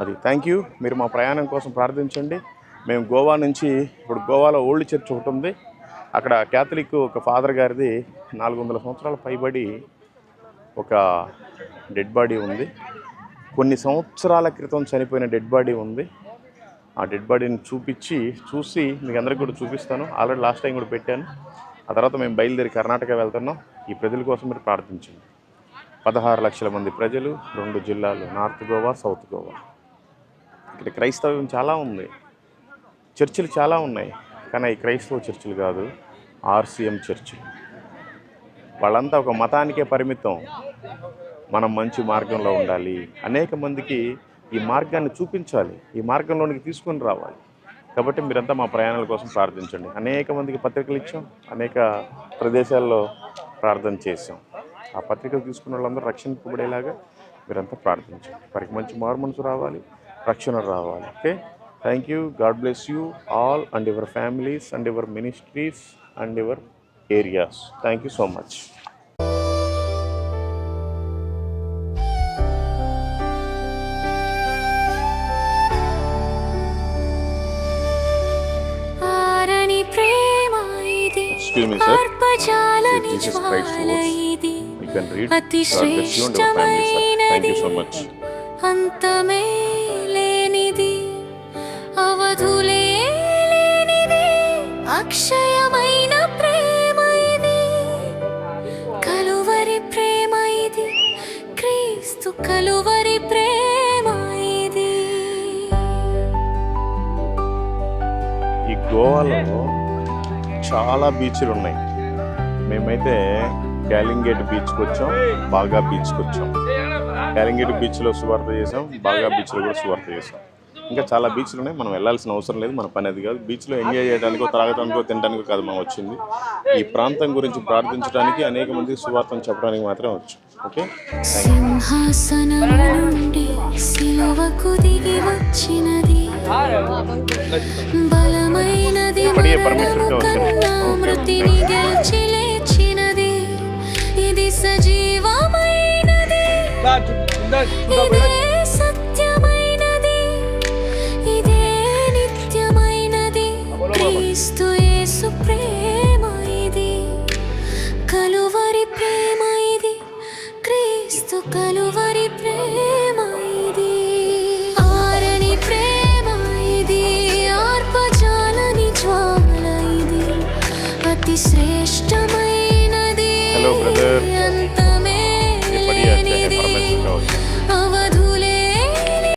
అది. Thank you మీరు మా ప్రయాణం కోసం ప్రార్థించండి. మేము గోవా నుంచి ఇప్పుడు గోవాలో ఓల్డ్ చర్చ్ ఒకటి ఉంది. అక్కడ క్యాథలిక్ ఒక ఫాదర్ గారిది నాలుగు వందల సంవత్సరాల పైబడి ఒక డెడ్ బాడీ ఉంది. కొన్ని సంవత్సరాల క్రితం చనిపోయిన డెడ్ బాడీ ఉంది. ఆ డెడ్ బాడీని చూపించి చూసి మీకు అందరికీ కూడా చూపిస్తాను. ఆల్రెడీ లాస్ట్ టైం కూడా పెట్టాను. ఆ తర్వాత మేము బయలుదేరి కర్ణాటక వెళ్తున్నాం. ఈ ప్రజల కోసం మీరు ప్రార్థించండి. పదహారు లక్షల మంది ప్రజలు రెండు జిల్లాలు నార్త్ గోవా సౌత్ గోవా. ఇక్కడ క్రైస్తవ్యం చాలా ఉంది. చర్చిలు చాలా ఉన్నాయి. కానీ ఈ క్రైస్తవ చర్చిలు కాదు ఆర్సీఎం చర్చి వాళ్ళంతా ఒక మతానికే పరిమితం. మనం మంచి మార్గంలో ఉండాలి. అనేక మందికి ఈ మార్గాన్ని చూపించాలి. ఈ మార్గంలోనికి తీసుకొని రావాలి. కాబట్టి మీరంతా మా ప్రయాణాల కోసం ప్రార్థించండి. అనేక మందికి పత్రికలు ఇచ్చాం. అనేక ప్రదేశాల్లో ప్రార్థన చేసాం ఆ పత్రికలు తీసుకున్న వాళ్ళందరూ రక్షింపబడేలాగా మీరంతా ప్రార్థించండి. వారికి మంచి మారు మనసు రావాలి. రక్షణ రావాలి. Okay thank you God bless you all and your families and your ministries and your areas thank you so much అక్షయమైన ప్రేమ ఇది. కలువరి ప్రేమ ఇది. క్రీస్తు కలువరి ప్రేమ ఇది. ఈ గోవాలో చాలా బీచ్లు ఉన్నాయి. మేమైతే క్యాలింగేట్ బీచ్కి వచ్చాం బాగా బీచ్కి వచ్చాం. క్యాలింగేట్ బీచ్లో సువార్త చేసాం బాగా బీచ్లో కూడా సువార్త చేసాం. ఇంకా చాలా బీచ్లు ఉన్నాయి మనం వెళ్ళాల్సిన అవసరం లేదు. మన పని అది కాదు. బీచ్లో ఎంజాయ్ చేయడానికో తాగడానికో తినడానికో కాదు మనం వచ్చింది. ఈ ప్రాంతం గురించి ప్రార్థించడానికి అనేక మందికి సువార్తను చెప్పడానికి మాత్రం వచ్చు. ఓకే? ఇప్పటికే పరమేశ్వరుడితో ఇది సజీవమైనది. ఇదే sei.